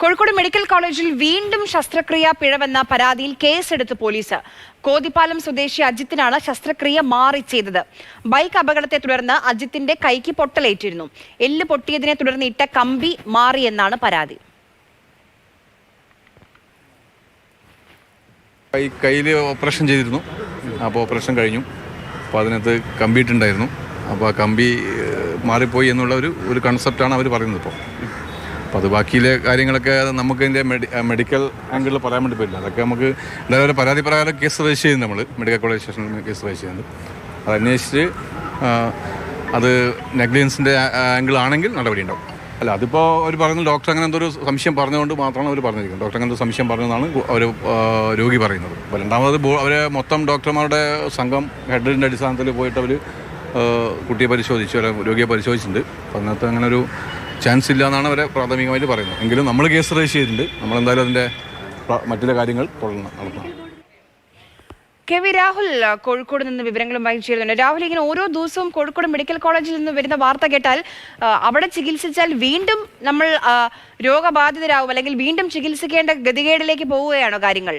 Kozhikode medical കോളേജിൽ വീണ്ടും ശസ്ത്രക്രിയ പിഴവെന്ന പരാതിയിൽ കേസെടുത്ത് പോലീസ്. കോതിപ്പാലം സ്വദേശി അജിത്തിനാണ് ശസ്ത്രക്രിയ മാറി ചെയ്തത്. ബൈക്ക് അപകടത്തെ തുടർന്ന് അജിത്തിന്റെ കൈക്ക് പൊട്ടലേറ്റിരുന്നു. എല്ല് പൊട്ടിയതിനെ തുടർന്ന് ഇട്ട കമ്പി മാറിയെന്നാണ് പരാതി. കയ്യിൽ ഓപ്പറേഷൻ ചെയ്തിരുന്നു. അപ്പോൾ ഓപ്പറേഷൻ കഴിഞ്ഞു. അപ്പോൾ അതിനകത്ത് കമ്പിയിട്ടുണ്ടായിരുന്നു. അപ്പോൾ ആ കമ്പി മാറിപ്പോയി എന്നുള്ള ഒരു ഒരു കൺസെപ്റ്റാണ് അവർ പറയുന്നത് ഇപ്പോൾ അപ്പോൾ അത് ബാക്കിയിലെ കാര്യങ്ങളൊക്കെ നമുക്ക് ഇതിന്റെ മെഡി മെഡിക്കൽ ആംഗിളിൽ പറയാൻ വേണ്ടി പറ്റില്ല. അതൊക്കെ നമുക്ക് എന്തായാലും പരാതി പ്രകാരം കേസ് രജിസ്റ്റർ ചെയ്യുന്നു നമ്മൾ മെഡിക്കൽ കോളേജ് സ്റ്റേഷനിൽ കേസ് രജിസ്റ്റർ ചെയ്യുന്നത് അത് അന്വേഷിച്ച് അത് നെഗ്ലിജൻസിന്റെ ആംഗിൾ ആണെങ്കിൽ നടപടി ഉണ്ടാവും. അല്ല അതിപ്പോൾ അവർ പറയുന്നത് ഡോക്ടർ അങ്ങനെ എന്തോ ഒരു സംശയം പറഞ്ഞുകൊണ്ട് മാത്രമാണ് അവർ പറഞ്ഞിരിക്കുന്നത്. ഡോക്ടർ അങ്ങനെ സംശയം പറഞ്ഞതാണ് അവർ രോഗി പറയുന്നത്. അപ്പോൾ രണ്ടാമത് അവർ മൊത്തം ഡോക്ടർമാരുടെ സംഘം ഹെഡിന്റെ അടിസ്ഥാനത്തിൽ പോയിട്ട് അവർ കുട്ടിയെ പരിശോധിച്ചു അല്ല രോഗിയെ പരിശോധിച്ചിട്ടുണ്ട്. അപ്പോൾ അതിനകത്ത് അങ്ങനെ ഒരു ചാൻസ് ഇല്ല എന്നാണ് അവരെ പ്രാഥമികമായിട്ട് പറയുന്നത്. എങ്കിലും നമ്മൾ കേസ് രജിസ്റ്റർ ചെയ്തിട്ടുണ്ട്. നമ്മളെന്തായാലും അതിന്റെ മറ്റുള്ള കാര്യങ്ങൾ തുടർന്ന് നടത്തണം. കെ വി രാഹുൽ കോഴിക്കോട് നിന്ന് വിവരങ്ങളുമായി ചേരുന്നുണ്ട് രാഹുൽ ഇങ്ങനെ ഓരോ ദിവസവും കോഴിക്കോട് മെഡിക്കൽ കോളേജിൽ നിന്ന് വരുന്ന വാർത്ത കേട്ടാൽ അവിടെ ചികിത്സിച്ചാൽ വീണ്ടും നമ്മൾ രോഗബാധിതരാകും അല്ലെങ്കിൽ വീണ്ടും ചികിത്സിക്കേണ്ട ഗതികേടിലേക്ക് പോവുകയാണോ കാര്യങ്ങൾ?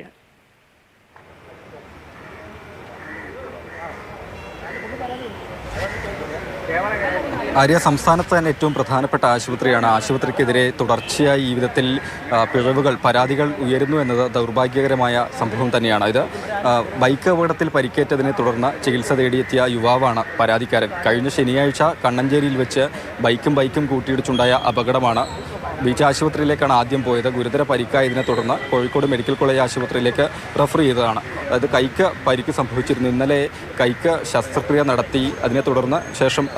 ആര്യ സംസ്ഥാനത്ത് തന്നെ ഏറ്റവും പ്രധാനപ്പെട്ട ആശുപത്രിയാണ്. ആശുപത്രിക്കെതിരെ തുടർച്ചയായി ഈ വിധത്തിൽ പിഴവുകൾ പരാതികൾ ഉയരുന്നു എന്നത് ദൗർഭാഗ്യകരമായ സംഭവം തന്നെയാണ്. ഇത് ബൈക്ക് അപകടത്തിൽ പരിക്കേറ്റതിനെ തുടർന്ന് ചികിത്സ തേടിയെത്തിയ യുവാവാണ് പരാതിക്കാരൻ. കഴിഞ്ഞ ശനിയാഴ്ച കണ്ണഞ്ചേരിയിൽ വെച്ച് ബൈക്കും ബൈക്കും കൂട്ടിയിടിച്ചുണ്ടായ അപകടമാണ് ബീച്ച് ആശുപത്രിയിലേക്കാണ് ആദ്യം പോയത്. ഗുരുതര പരിക്കായതിനെ തുടർന്ന് കോഴിക്കോട് മെഡിക്കൽ കോളേജ് ആശുപത്രിയിലേക്ക് റെഫർ ചെയ്തതാണ്. അതായത് കൈക്ക് പരിക്ക് സംഭവിച്ചിരുന്നു. ഇന്നലെ കൈക്ക് ശസ്ത്രക്രിയ നടത്തി. അതിനെ തുടർന്ന് ശേഷം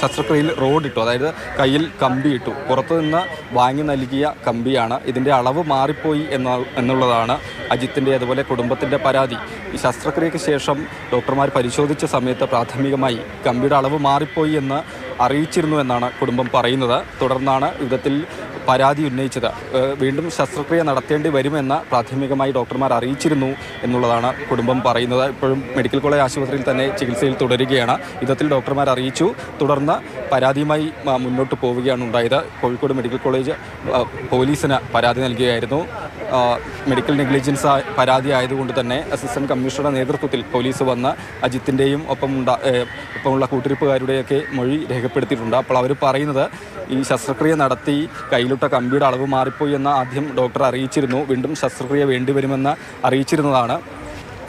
ശസ്ത്രക്രിയയിൽ റോഡിട്ടു അതായത് കയ്യിൽ കമ്പി ഇട്ടു. പുറത്തു നിന്ന് വാങ്ങി നൽകിയ കമ്പിയാണ്. ഇതിന്റെ അളവ് മാറിപ്പോയി എന്ന എന്നുള്ളതാണ് അജിത്തിന്റെ അതുപോലെ കുടുംബത്തിന്റെ പരാതി. ഈ ശസ്ത്രക്രിയയ്ക്ക് ശേഷം ഡോക്ടർമാർ പരിശോധിച്ച സമയത്ത് പ്രാഥമികമായി കമ്പിയുടെ അളവ് മാറിപ്പോയി എന്ന് അറിയിച്ചിരുന്നു എന്നാണ് കുടുംബം പറയുന്നത്. തുടർന്നാണ് വിധത്തിൽ പരാതി ഉന്നയിച്ചത്. വീണ്ടും ശസ്ത്രക്രിയ നടത്തേണ്ടി വരുമെന്ന് പ്രാഥമികമായി ഡോക്ടർമാർ അറിയിച്ചിരുന്നു എന്നുള്ളതാണ് കുടുംബം പറയുന്നത്. ഇപ്പോഴും മെഡിക്കൽ കോളേജ് ആശുപത്രിയിൽ തന്നെ ചികിത്സയിൽ തുടരുകയാണ്. വിധത്തിൽ ഡോക്ടർമാർ അറിയിച്ചു. തുടർന്ന് പരാതിയുമായി മുന്നോട്ട് പോവുകയാണ് ഉണ്ടായത്. കോഴിക്കോട് മെഡിക്കൽ കോളേജ് പോലീസിന് പരാതി നൽകുകയായിരുന്നു മെഡിക്കൽ നെഗ്ലിജൻസ് പരാതി ആയതുകൊണ്ട് തന്നെ അസിസ്റ്റന്റ് കമ്മീഷണറുടെ നേതൃത്വത്തിൽ പോലീസ് വന്ന് അജിത്തിന്റെയും ഒപ്പം ഒപ്പമുള്ള കൂട്ടിരിപ്പുകാരുടെയൊക്കെ മൊഴി രേഖപ്പെടുത്തിയിട്ടുണ്ട്. അപ്പോൾ അവർ പറയുന്നത് ഈ ശസ്ത്രക്രിയ നടത്തി കയ്യിലിട്ട കമ്പിയുടെ അളവ് മാറിപ്പോയി എന്ന് ആദ്യം ഡോക്ടർ അറിയിച്ചിരുന്നു. വീണ്ടും ശസ്ത്രക്രിയ വേണ്ടിവരുമെന്ന് അറിയിച്ചിരുന്നതാണ്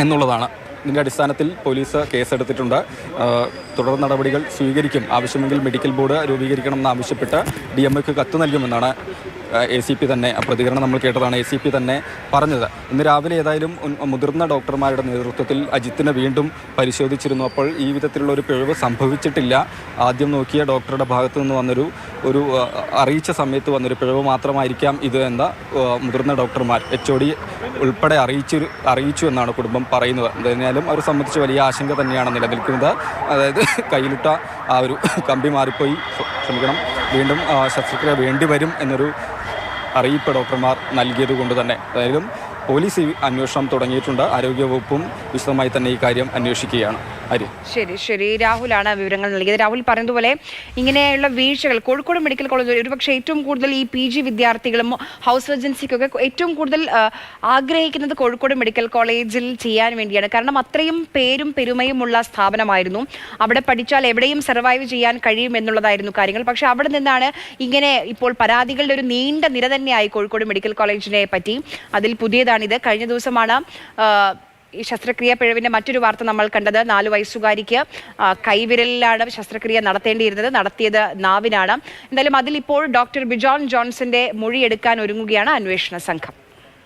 എന്നുള്ളതാണ്. ഇതിന്റെ അടിസ്ഥാനത്തിൽ പോലീസ് കേസെടുത്തിട്ടുണ്ട്. തുടർ നടപടികൾ സ്വീകരിക്കും. ആവശ്യമെങ്കിൽ മെഡിക്കൽ ബോർഡ് രൂപീകരിക്കണമെന്ന് ആവശ്യപ്പെട്ട് ഡി എം എക്ക് കത്ത് നൽകുമെന്നാണ് എ സി പി തന്നെ പ്രതികരണം നമ്മൾ കേട്ടതാണ് എ സി പി തന്നെ പറഞ്ഞത്. ഇന്ന് രാവിലെ ഏതായാലും മുതിർന്ന ഡോക്ടർമാരുടെ നേതൃത്വത്തിൽ അജിത്തിനെ വീണ്ടും പരിശോധിച്ചിരുന്നു. അപ്പോൾ ഈ വിധത്തിലുള്ള ഒരു പിഴവ് സംഭവിച്ചിട്ടില്ല. ആദ്യം നോക്കിയ ഡോക്ടറുടെ ഭാഗത്തു നിന്ന് വന്നൊരു ഒരു അറിയിച്ച സമയത്ത് വന്നൊരു പിഴവ് മാത്രമായിരിക്കാം ഇത് എന്ന മുതിർന്ന ഡോക്ടർമാർ എച്ച് ഒ ഡി ഉൾപ്പെടെ അറിയിച്ചു അറിയിച്ചു എന്നാണ് കുടുംബം പറയുന്നത്. എന്തായാലും അവരെ സംബന്ധിച്ച് വലിയ ആശങ്ക തന്നെയാണ് നിലനിൽക്കുന്നത്. അതായത് കയ്യിലിട്ട ആ ഒരു കമ്പി മാറിപ്പോയി. ക്ഷമിക്കണം. വീണ്ടും ശസ്ത്രക്രിയ വേണ്ടി വരും എന്നൊരു അറിയിപ്പ് ഡോക്ടർമാർ നൽകിയത് കൊണ്ട് തന്നെ. അതായാലും പോലീസ് അന്വേഷണം തുടങ്ങിയിട്ടുണ്ട്. ആരോഗ്യവകുപ്പും വിശദമായി തന്നെ ഈ കാര്യം അന്വേഷിക്കുകയാണ്. ശരി ശരി. രാഹുലാണ് വിവരങ്ങൾ നൽകിയത്. രാഹുൽ പറഞ്ഞതുപോലെ ഇങ്ങനെയുള്ള വീഴ്ചകൾ കോഴിക്കോട് മെഡിക്കൽ കോളേജ് ഒരുപക്ഷെ ഏറ്റവും കൂടുതൽ ഈ പി ജി വിദ്യാർത്ഥികളും ഹൗസ് സർജൻസിക്കൊക്കെ ഏറ്റവും കൂടുതൽ ആഗ്രഹിക്കുന്നത് കോഴിക്കോട് മെഡിക്കൽ കോളേജിൽ ചെയ്യാൻ വേണ്ടിയാണ്. കാരണം അത്രയും പേരും പെരുമയുമുള്ള സ്ഥാപനമായിരുന്നു. അവിടെ പഠിച്ചാൽ എവിടെയും സർവൈവ് ചെയ്യാൻ കഴിയും എന്നുള്ളതായിരുന്നു കാര്യങ്ങൾ. പക്ഷെ അവിടെ നിന്നാണ് ഇങ്ങനെ ഇപ്പോൾ പരാതികളുടെ ഒരു നീണ്ട നിര തന്നെയായി കോഴിക്കോട് മെഡിക്കൽ കോളേജിനെ പറ്റി. അതിൽ പുതിയതാണിത്. കഴിഞ്ഞ ദിവസമാണ് ഈ ശസ്ത്രക്രിയ പിഴവിന്റെ മറ്റൊരു വാർത്ത നമ്മൾ കണ്ടത് നാല് വയസ്സുകാരിക്ക് കൈവിരലിലാണ് ശസ്ത്രക്രിയ നടത്തേണ്ടിയിരുന്നത് നടത്തിയത് നാവിനാണ്. എന്തായാലും അതിലിപ്പോൾ ഡോക്ടർ ബിജോൺ ജോൺസന്റെ മൊഴിയെടുക്കാൻ ഒരുങ്ങുകയാണ് അന്വേഷണ സംഘം.